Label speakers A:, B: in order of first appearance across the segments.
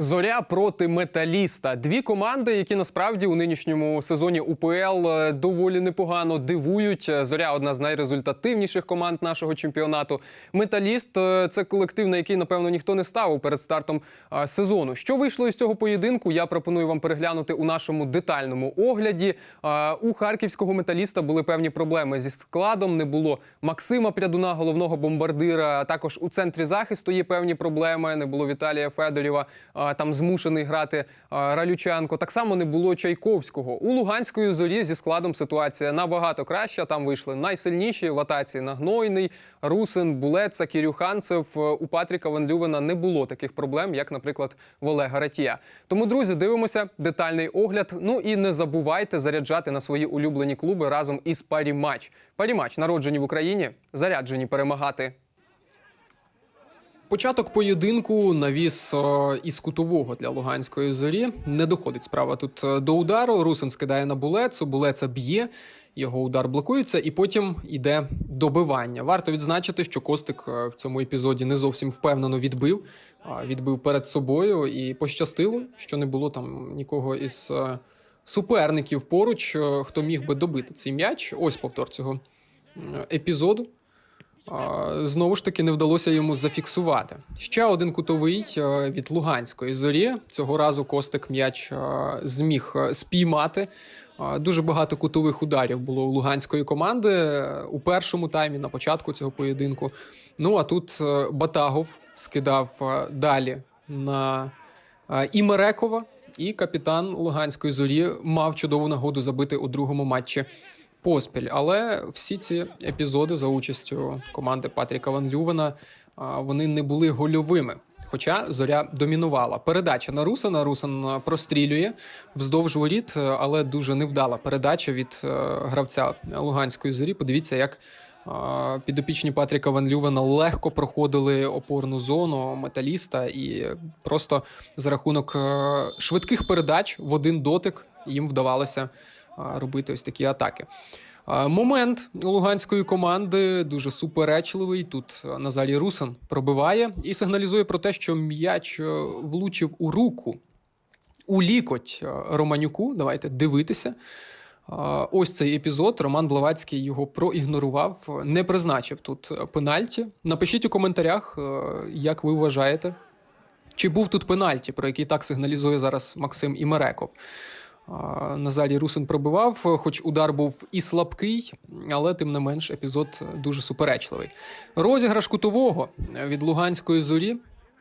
A: Зоря проти металіста. Дві команди, які насправді у нинішньому сезоні УПЛ е, доволі непогано дивують. Зоря одна з найрезультативніших команд нашого чемпіонату. Металіст е, це колектив, на який напевно ніхто не ставив перед стартом е, сезону. Що вийшло із цього поєдинку? Я пропоную вам переглянути у нашому детальному огляді. Е, У харківського металіста були певні проблеми зі складом. Не було Максима Прядуна, головного бомбардира. Також у центрі захисту є певні проблеми. Не було Віталія Федорєва. Там змушений грати а, Ралюченко. Так само не було Чайковського. У Луганської зорі зі складом ситуація набагато краща. Там вийшли найсильніші в атаці Нагнойний, Русин, Булеца, Кірюханцев. Е, У Патріка Ван Лювена не було таких проблем, як, наприклад, в Олега Ратія. Тому, друзі, дивимося детальний огляд. Ну і не забувайте заряджати на свої улюблені клуби разом із Парімач. Парімач народжені в Україні, заряджені перемагати. Початок поєдинку навіс е, із кутового для Луганської зорі. Не доходить справа тут е, до удару. Русин скидає на булецу, булеца б'є. Його удар блокується, і потім йде добивання. Варто відзначити, що Костик е, в цьому епізоді не зовсім впевнено відбив, а відбив перед собою. І пощастило, що не було там нікого із суперників поруч, хто міг би добити цей м'яч. Ось повтор цього епізоду. Знову ж таки не вдалося йому зафіксувати. Ще один кутовий е, від Луганської зорі. Цього разу Костик м'яч е, зміг е, спіймати. Дуже багато кутових ударів було у луганської команди у першому таймі на початку цього поєдинку. Ну а тут Батагов скидав далі на Імерекова, і капітан Луганської зорі мав чудову нагоду забити у другому матчі поспіль. Але всі ці епізоди за участю команди Патріка Ван Лювена вони не були гольовими. Хоча зоря домінувала. Передача на Русана. Русан прострілює вздовж воріт, але дуже невдала передача від гравця Луганської зорі. Подивіться, як підопічні Патріка Ван Лювена легко проходили опорну зону металіста, і просто за рахунок швидких передач в один дотик їм вдавалося робити ось такі атаки. Момент луганської команди дуже суперечливий. Тут а, Назарій Русин пробиває і сигналізує про те, що м'яч влучив у руку у лікоть Романюку. Давайте дивитися. Ось цей епізод. Роман Блавацький його проігнорував, не призначив тут пенальті. Напишіть у коментарях, як ви вважаєте, чи був тут пенальті, про який так сигналізує зараз Максим Імереков. Назарій Русин пробивав, хоч удар був і слабкий, але тим не менш епізод дуже суперечливий. Розіграш кутового від Луганської зорі.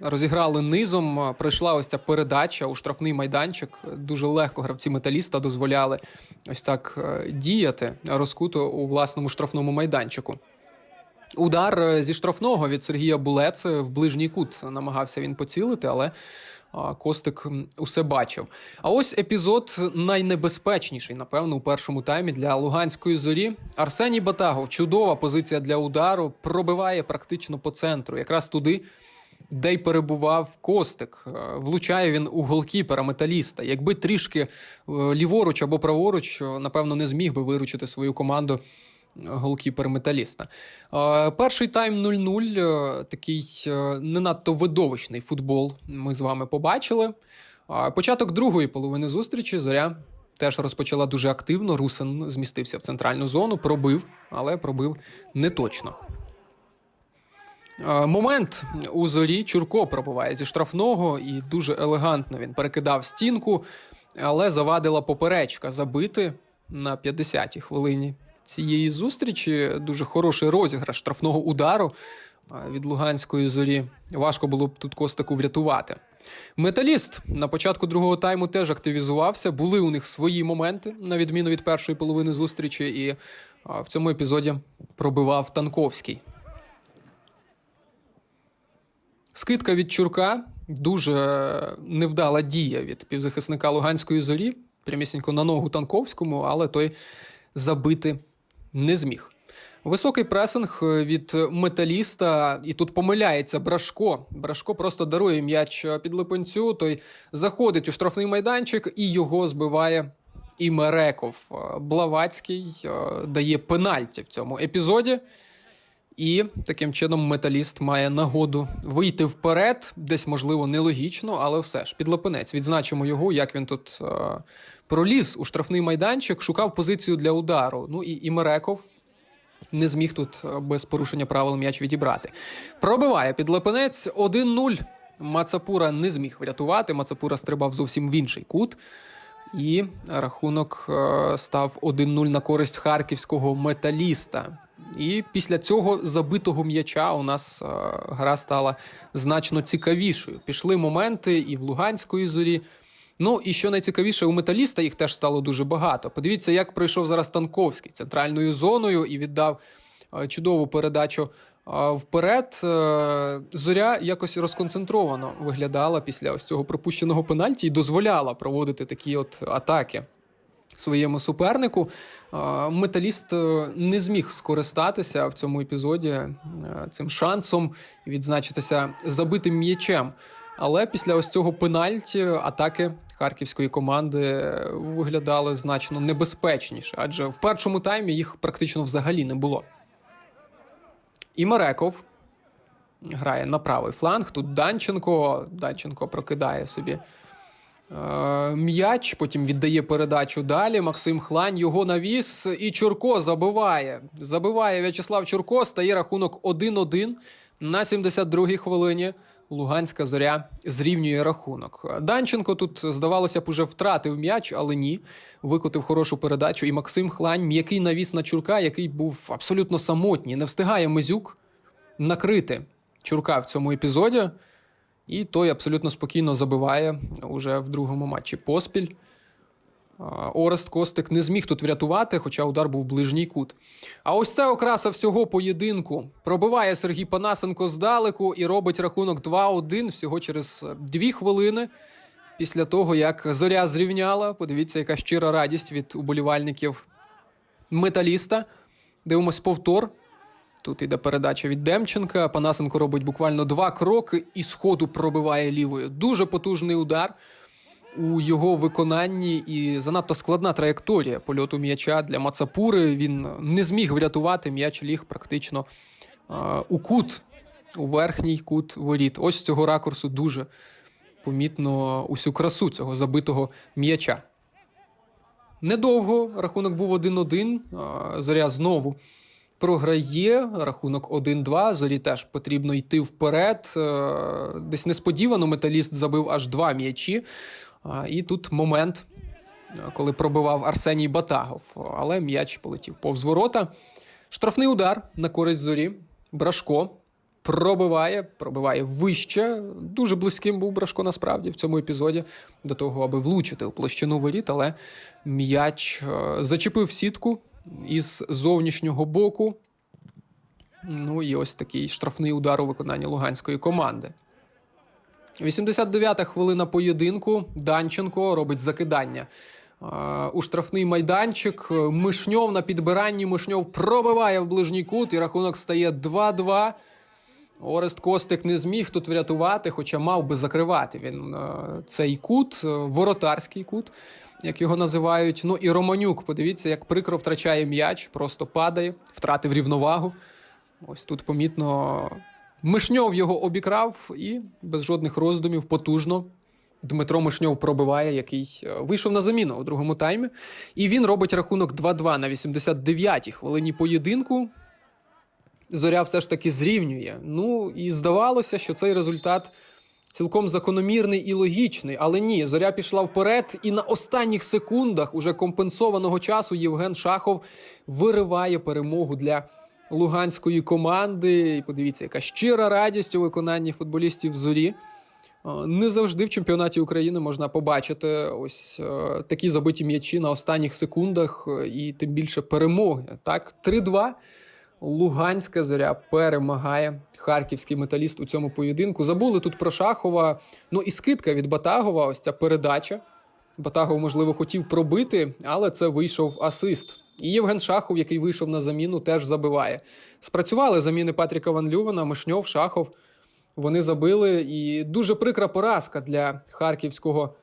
A: Розіграли низом, пройшла ось ця передача у штрафний майданчик. Дуже легко гравці металіста дозволяли ось так е, діяти розкуто у власному штрафному майданчику. Удар е, зі штрафного від Сергія Булеце в ближній кут намагався він поцілити, але Костик усе бачив. А ось епізод найнебезпечніший, напевно, у першому таймі для Луганської зорі. Арсеній Батагов, чудова позиція для удару, пробиває практично по центру, якраз туди. Де й перебував Костик, Е, влучає він у голкіпера металіста. Якби трішки е, ліворуч або праворуч, е, напевно, не зміг би виручити свою команду голкіпер металіста. Перший тайм 0-0. е, Такий е, не надто видовищний футбол ми з вами побачили. Початок другої половини зустрічі зоря. Теж розпочала дуже активно. Русин змістився в центральну зону, пробив, але пробив не точно. Момент у зорі Чурко пробуває зі штрафного і дуже елегантно він перекидав стінку, але завадила поперечка забити на 50-й хвилині цієї зустрічі. Дуже хороший розіграш штрафного удару е, від Луганської зорі. Важко було б тут Костику врятувати. Металіст на початку другого тайму теж активізувався. Були у них свої моменти, на відміну від першої половини зустрічі, і е, в цьому епізоді пробивав Танковський. Скидка від Чурка дуже невдала дія від півзахисника Луганської зорі, прямісінько на ногу Танковському, але той забити не зміг. Високий пресинг від металіста, і тут помиляється Брашко. Брашко просто дарує м'яч під Липенцю. Той заходить у штрафний майданчик і його збиває Імереков. Блавацький е, дає пенальті в цьому епізоді. І таким чином металіст має нагоду вийти вперед, десь, можливо, нелогічно, але все ж. Підлапинець. Відзначимо його, як він тут е, проліз у штрафний майданчик, шукав позицію для удару. Ну і Імереков не зміг тут е, без порушення правил м'яч відібрати. Пробиває підлапинець 1-0. Мацапура не зміг врятувати. Мацапура стрибав зовсім в інший кут. І рахунок е, став 1-0 на користь харківського металіста. І після цього забитого м'яча у нас е, гра стала значно цікавішою. Пішли моменти і в Луганської зорі. Ну і що найцікавіше, у металіста їх теж стало дуже багато. Подивіться, як пройшов зараз Танковський центральною зоною і віддав е, чудову передачу е, вперед. Зоря якось розконцентровано виглядала після ось цього пропущеного пенальті і дозволяла проводити такі от атаки своєму супернику. Е, Металіст е, не зміг скористатися в цьому епізоді е, цим шансом відзначитися забитим м'ячем. Але після ось цього пенальті атаки харківської команди виглядали значно небезпечніше, адже в першому таймі їх практично взагалі не було. І Мареков грає на правий фланг. Тут Данченко. Данченко прокидає собі м'яч, потім віддає передачу далі. Максим Хлань його навіс. І Чурко забиває. Забиває В'ячеслав Чурко, стає рахунок 1-1 на 72-й хвилині. Луганська зоря зрівнює рахунок. Данченко тут, здавалося б, уже втратив м'яч, але ні. Викотив хорошу передачу. І Максим Хлань, м'який навіс на Чурка, який був абсолютно самотній. Не встигає Мизюк накрити Чурка в цьому епізоді. І той абсолютно спокійно забиває уже в другому матчі поспіль. Орест Костик не зміг тут врятувати, хоча удар був ближній кут. А ось це окраса всього поєдинку. Пробиває Сергій Панасенко здалеку і робить рахунок 2-1 всього через дві хвилини. Після того, як зоря зрівняла, подивіться, яка щира радість від уболівальників металіста. Дивимось повтор. Тут іде передача від Демченка. Панасенко робить буквально два кроки і сходу пробиває лівою. Дуже потужний удар у його виконанні і занадто складна траєкторія польоту м'яча для Мацапури. Він не зміг врятувати м'яч ліг практично у кут, у верхній кут воріт. Ось цього ракурсу дуже помітно усю красу цього забитого м'яча. Недовго рахунок був 1-1. е, Зоря знову програє. Рахунок 1-2. Зорі теж потрібно йти вперед. Е, Десь несподівано металіст забив аж два м'ячі. І тут момент, е, коли пробивав Арсеній Батагов, але м'яч полетів повз ворота. Штрафний удар на користь зорі. Брашко пробиває, пробиває вище. Дуже близьким був Брашко насправді в цьому епізоді до того, аби влучити у площину воріт, але м'яч е, зачепив сітку із зовнішнього боку. Ну і ось такий штрафний удар у виконанні луганської команди. 89-та хвилина поєдинку. Данченко робить закидання е, у штрафний майданчик. Мишньов на підбиранні. Мишньов пробиває в ближній кут, і рахунок стає 2-2. Орест Костик не зміг тут врятувати, хоча мав би закривати він е, цей кут, е, воротарський кут, як його називають. Ну і Романюк, подивіться, як прикро втрачає м'яч, просто падає, втратив рівновагу. Ось тут помітно Мишньов його обікрав і без жодних роздумів потужно. Дмитро Мишньов пробиває, який е, вийшов на заміну у другому таймі. І він робить рахунок 2-2 на 89-й хвилині поєдинку. Зоря все ж таки зрівнює. Ну і здавалося, що цей результат цілком закономірний і логічний. Але ні, зоря пішла вперед, і на останніх секундах уже компенсованого часу Євген Шахов вириває перемогу для луганської команди. І подивіться, яка щира радість у виконанні футболістів зорі. Е, Не завжди в чемпіонаті України можна побачити ось е, такі забиті м'ячі на останніх секундах, е, і тим більше перемоги. Так, 3-2. Луганська зоря перемагає харківський металіст у цьому поєдинку. Забули тут про Шахова. Ну і скидка від Батагова. Ось ця передача. Батагов, можливо, хотів пробити, але це вийшов асист. І Євген Шахов, який вийшов на заміну, теж забиває. Спрацювали заміни Патріка Ван Лювена, Мишньов, Шахов. Вони забили. І дуже прикра поразка для харківського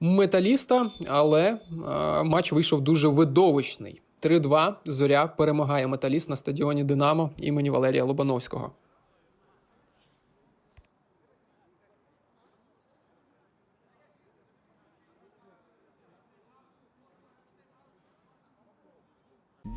A: металіста, але е, матч вийшов дуже видовищний. 3-2 зоря перемагає металіст на стадіоні Динамо імені Валерія Лобановського.